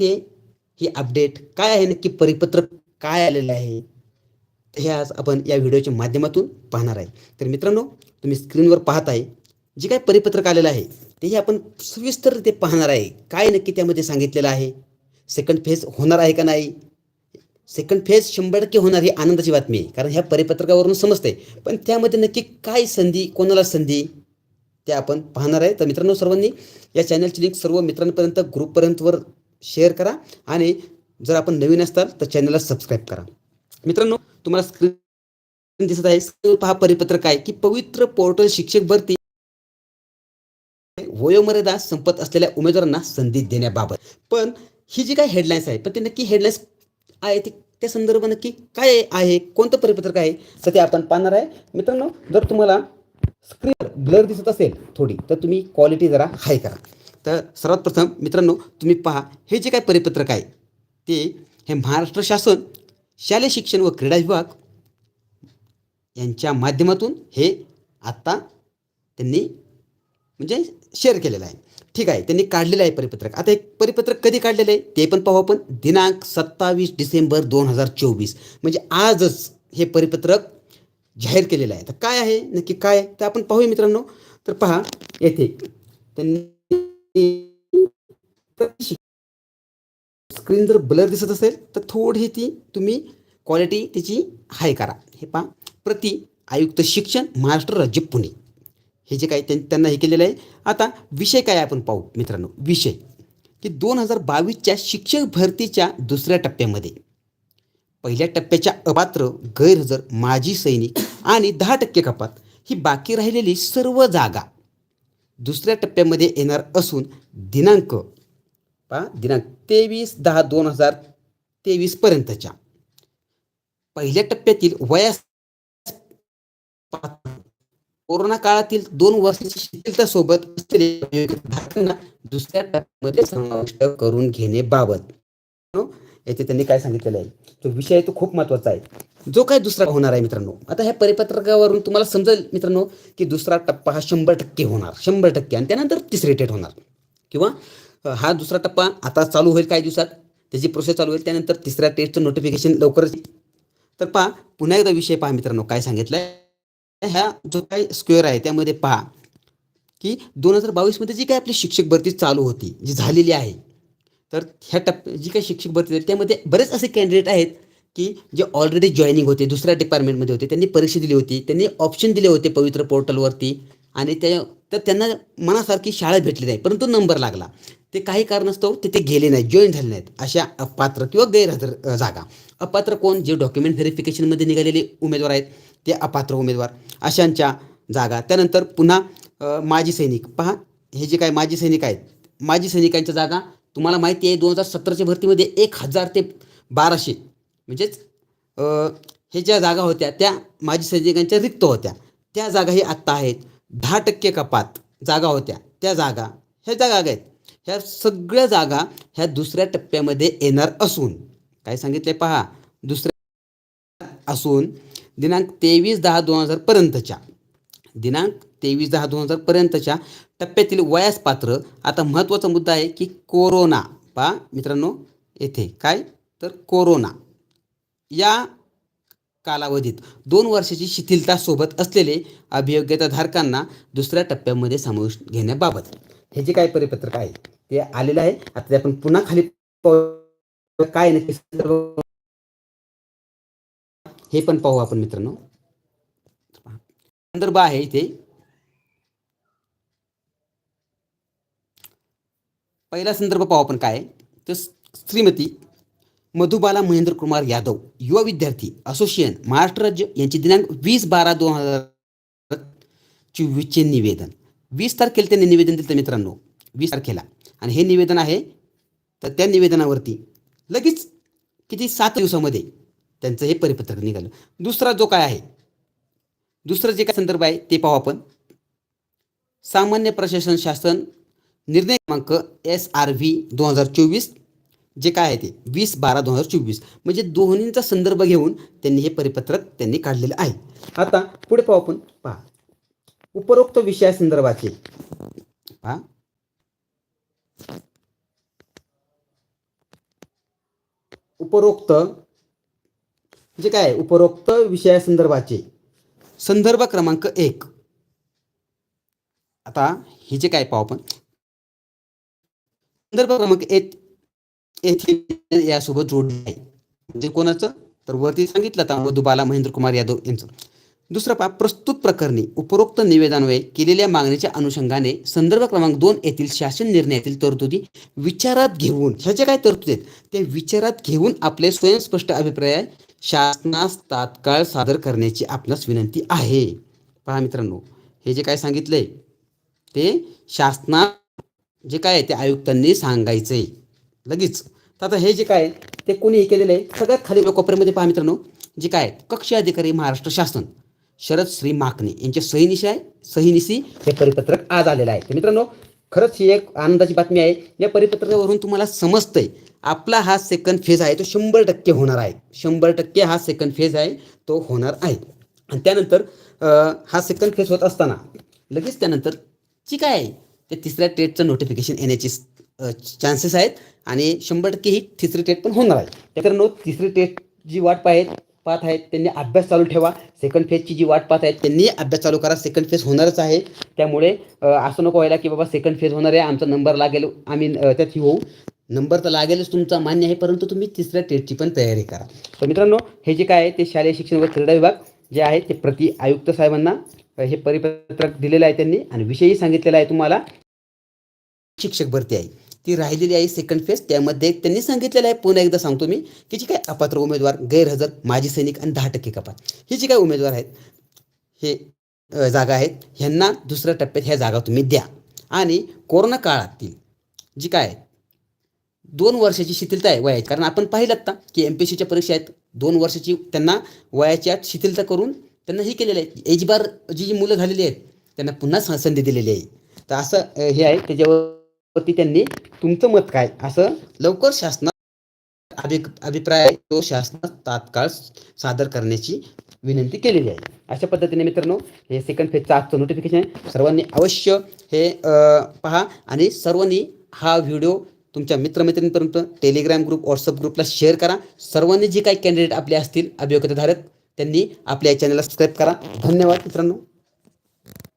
हे ही अपडेट काय आहे? नक्की परिपत्रक काय आलेलं आहे? हे आज आपण या व्हिडिओच्या माध्यमातून पाहणार आहे. तर मित्रांनो तुम्ही स्क्रीनवर पाहत आहे जे काय परिपत्रक आलेलं आहे तेही आपण सविस्तर ते पाहणार आहे. काय नक्की त्यामध्ये सांगितलेलं आहे? सेकंड फेज होणार आहे का नाही? सेकंड फेज शंभर टक्के होणार ही आनंदाची बातमी आहे. कारण ह्या परिपत्रकावरून समजते पण त्यामध्ये नक्की काय संधी कोणाला संधी ते आपण पाहणार आहे. तर मित्रांनो सर्वांनी या चॅनलची लिंक सर्व मित्रांपर्यंत ग्रुपपर्यंतवर शेअर करा आणि जर आपण नवीन असताल तर चॅनलला सबस्क्राईब करा. मित्रांनो तुम्हाला स्क्रीन दिसत आहे. पहा परिपत्रक आहे की पवित्र पोर्टल शिक्षक भरती वयोमर्यादा संपत असलेल्या उमेदवारांना संधी देण्याबाबत. पण ही जी काही हेडलाईन्स आहे पण ते नक्की हेडलाईन्स आहे ती त्या संदर्भात नक्की काय आहे? कोणतं परिपत्रक आहे? तर ते आपण पाहणार आहे. मित्रांनो जर तुम्हाला स्क्रीन ब्लर दिसत असेल थोडी तर तुम्ही क्वालिटी जरा हाय करा. तर सर्वात प्रथम मित्रांनो तुम्ही पहा हे जे काय परिपत्रक आहे ते हे महाराष्ट्र शासन शालेय शिक्षण व क्रीडा विभाग यांच्या माध्यमातून हे आत्ता त्यांनी म्हणजे शेअर केलेलं आहे. ठीक आहे त्यांनी काढलेलं आहे परिपत्रक. आता एक परिपत्रक कधी काढलेलं आहे ते पण पाहू आपण. दिनांक सत्तावीस डिसेंबर दोन हजार चोवीस. म्हणजे आजच हे परिपत्रक जाहीर केलेलं आहे. तर काय आहे नक्की काय आहे? तर आपण पाहूया मित्रांनो. तर पहा येथे त्यांनी स्क्रीन जर ब्लर दिसत असेल तर थोडी ती तुम्ही क्वालिटी त्याची हाय करा. हे पहा. प्रति आयुक्त शिक्षण महाराष्ट्र राज्य पुणे. हे जे काही त्यां- त्यांना हे केलेलं आहे. आता विषय काय आपण पाहू मित्रांनो? विषय. की दोन हजार बावीसच्या शिक्षक भरतीच्या दुसऱ्या टप्प्यामध्ये. पहिल्या टप्प्याच्या अपात्र गैरहजर माजी सैनिक आणि दहा टक्के कपात ही बाकी राहिलेली सर्व जागा दुसऱ्या टप्प्यामध्ये येणार असून दिनांक पा दिनांक तेवीस दहा दोन हजार तेवीसपर्यंतच्या पहिल्या टप्प्यातील वयास कोरोना काळातील दोन वर्षाची शिथिलता सोबत असलेल्या धारकांना दुसऱ्या टप्प्यामध्ये समाविष्ट करून घेण्याबाबत येथे त्यांनी काय सांगितलेलं आहे? तो विषय आहे तो खूप महत्त्वाचा आहे. जो काय दुसरा होणार आहे मित्रांनो आता ह्या परिपत्रकावरून तुम्हाला समजेल मित्रांनो की दुसरा टप्पा हा शंभर टक्के होणार शंभर टक्के. आणि त्यानंतर तिसरे टेट होणार. किंवा हा दुसरा टप्पा आता चालू होईल काही दिवसात त्याची प्रोसेस चालू होईल त्यानंतर तिसऱ्या टेस्टचं नोटिफिकेशन लवकरच तर पहा पुन्हा एकदा विषय पहा मित्रांनो काय सांगितलं आहे ह्या जो काही स्क्वेअर आहे त्यामध्ये पहा की दोन हजार बावीसमध्ये जी काय आपली शिक्षक भरती चालू होती जी झालेली आहे तर ह्या टप्प्या जी काही शिक्षक भरती झाली त्यामध्ये बरेच असे कॅन्डिडेट आहेत की जे ऑलरेडी जॉईनिंग होते दुसऱ्या डिपार्टमेंटमध्ये होते. त्यांनी परीक्षा दिली होती त्यांनी ऑप्शन दिले होते पवित्र पोर्टलवरती आणि त्या तर त्यांना मनासारखी शाळा भेटली नाही परंतु नंबर लागला. ते काही कारणास्तव तिथे गेले नाहीत जॉईन झाले नाहीत अशा अपात्र किंवा गैरहजर जागा. अपात्र कोण? जे डॉक्युमेंट व्हेरिफिकेशनमध्ये निघालेले उमेदवार आहेत ते अपात्र उमेदवार. अशांच्या जागा. त्यानंतर पुन्हा माजी सैनिक. पहा हे जे काय माजी सैनिक आहेत माजी सैनिकांच्या जागा तुम्हाला माहिती आहे दोन हजार सतराच्या भरतीमध्ये एक हजार ते बाराशे म्हणजेच हे ज्या जागा होत्या त्या माजी सैनिकांच्या रिक्त होत्या. त्या जागा ही आत्ता आहेत. दहा टक्के कपात जागा होत्या. त्या जागा ह्या ज्या जागा आहेत. ह्या सगळ्या जागा ह्या दुसऱ्या टप्प्यामध्ये येणार असून काय सांगितले पहा दुसऱ्या असून दिनांक तेवीस दहा दोन हजारपर्यंतच्या दिनांक तेवीस दहा दोन हजारपर्यंतच्या टप्प्यातील वयास पात्र. आता महत्त्वाचा मुद्दा आहे की कोरोना. पहा मित्रांनो येथे काय? तर कोरोना. या कालावधीत दोन वर्षाची शिथिलता सोबत असलेले अभियोग्यताधारकांना दुसऱ्या टप्प्यामध्ये समावेश घेण्याबाबत. हे जे काय परिपत्रक आहे ते आलेलं आहे. आता ते आपण पुन्हा खाली काय नक्की? हे पण पाहू आपण मित्रांनो. संदर्भ आहे इथे. पहिला संदर्भ पाहू आपण काय? तर श्रीमती मधुबाला महेंद्र कुमार यादव युवा विद्यार्थी असोसिएशन महाराष्ट्र राज्य यांचे दिनांक वीस बारा दोन हजार चोवीसचे निवेदन. वीस तारखेला त्यांनी निवेदन दिलं मित्रांनो. वीस तारखेला. आणि हे निवेदन आहे तर त्या निवेदनावरती लगेच किती सात दिवसामध्ये त्यांचं हे परिपत्रक निघालं. दुसरा जो काय आहे दुसरं जे काय संदर्भ आहे ते पाहू आपण. सामान्य प्रशासन शासन निर्णय क्रमांक एस आर व्ही दोन हजार चोवीस जे काय आहे ते? वीस बारा दोन हजार चोवीस. म्हणजे दोन्हींचा संदर्भ घेऊन त्यांनी हे परिपत्रक त्यांनी काढलेलं आहे. आता पुढे पाहू आपण. पहा. उपरोक्त विषयासंदर्भाचे पहा. उपरोक्त जे काय उपरोक्त विषयासंदर्भाचे संदर्भ क्रमांक एक. आता हे जे काय पाहू आपण. संदर्भ क्रमांक एक येथे यासोबत जोडले आहे. म्हणजे कोणाचं? तर वरती सांगितलं आता मधुबाला महेंद्र कुमार यादव यांचं. दुसरं पहा प्रस्तुत प्रकरणी उपरोक्त निवेदनान्वये केलेल्या मागणीच्या अनुषंगाने संदर्भ क्रमांक दोन येथील शासन निर्णयातील तरतुदी विचारात घेऊन ह्या ज्या काय तरतुदी आहेत? त्या विचारात घेऊन आपले स्वयंस्पष्ट अभिप्राय शासनास तात्काळ सादर करण्याची आपणास विनंती आहे. पहा मित्रांनो हे जे काय सांगितलंय ते शासनास जे काय आहे ते आयुक्तांनी सांगायचं आहे लगेच. तर आता हे जे काय ते कोणी केलेलं आहे सगळ्यात खाली कोपऱ्यामध्ये पहा मित्रांनो जे काय कक्ष अधिकारी महाराष्ट्र शासन शरद श्री माकणे यांच्या सहीनिशी आहे सहीनिशी हे परिपत्रक आज आलेलं आहे. तर मित्रांनो खरंच ही एक आनंदाची बातमी आहे या परिपत्रकावरून तुम्हाला समजतंय आपला हा सेकंड फेज आहे तो शंभर टक्के होणार आहे. शंभर टक्के हा सेकंड फेज आहे तो होणार आहे. आणि त्यानंतर हा सेकंड फेज होत असताना लगेच त्यानंतर जी काय आहे ते तिसऱ्या टेटचं नोटिफिकेशन येण्याची चान्सेस आहेत आणि शंभर टक्के ही तिसरी टेट पण होणार आहे. त्याकरता तिसरी टेट जी वाट पाहत पाहत आहेत त्यांनी अभ्यास चालू ठेवा. सेकंड फेजची जी वाट पाहत आहेत त्यांनी अभ्यास चालू करा. सेकंड फेज होणारच आहे. त्यामुळे असं नको व्हायला की बाबा सेकंड फेज होणार आहे आमचा नंबर लागेल आम्ही त्यात ही होऊ. नंबर तर लागेलच तुमचा मान्य आहे परंतु तुम्ही तिसऱ्या टेटची पण तयारी करा. तर मित्रांनो हे जे काय आहे ते शालेय शिक्षण व क्रीडा विभाग जे आहे ते प्रति आयुक्त साहेबांना हे परिपत्रक दिलेलं आहे त्यांनी आणि विषयही सांगितलेला आहे तुम्हाला. शिक्षक भरती आहे. ती राहिलेली आहे सेकंड फेज त्यामध्ये त्यांनी सांगितलेलं आहे पुन्हा एकदा सांगतो मी की जे काय अपात्र उमेदवार गैरहजर माजी सैनिक आणि दहा टक्के कपात. ही जी काय उमेदवार आहेत हे जागा आहेत ह्यांना दुसऱ्या टप्प्यात ह्या जागा तुम्ही द्या. आणि कोरोना काळातील जी काय आहे, दोन वर्षाची शिथिलता आहे वयाची. कारण आपण पाहिलं आता की एम पी सीच्या परीक्षा आहेत दोन वर्षाची त्यांना वयाची आत शिथिलता करून त्यांना हे केलेलं आहे. एज बार जी जी मुलं झालेली आहेत त्यांना पुन्हा संधी दिलेली आहे. तर असं हे आहे. वरती त्यांनी तुमचं मत काय? असं लवकर शासनात अभि अभिप्राय आहे. तो शासनात तात्काळ सादर करण्याची विनंती केलेली आहे. अशा पद्धतीने मित्रांनो हे सेकंड फेजचं आजचं नोटिफिकेशन आहे. सर्वांनी अवश्य हे पहा. आणि सर्वांनी हा व्हिडिओ तुमच्या मित्रमैत्रिणींपर्यंत टेलिग्राम ग्रुप व्हॉट्सअप ग्रुपला शेअर करा. सर्वांनी जे काही कॅन्डिडेट आपले असतील अभियोग्यताधारक त्यांनी आपल्या चॅनलला सबस्क्राईब करा. धन्यवाद मित्रांनो.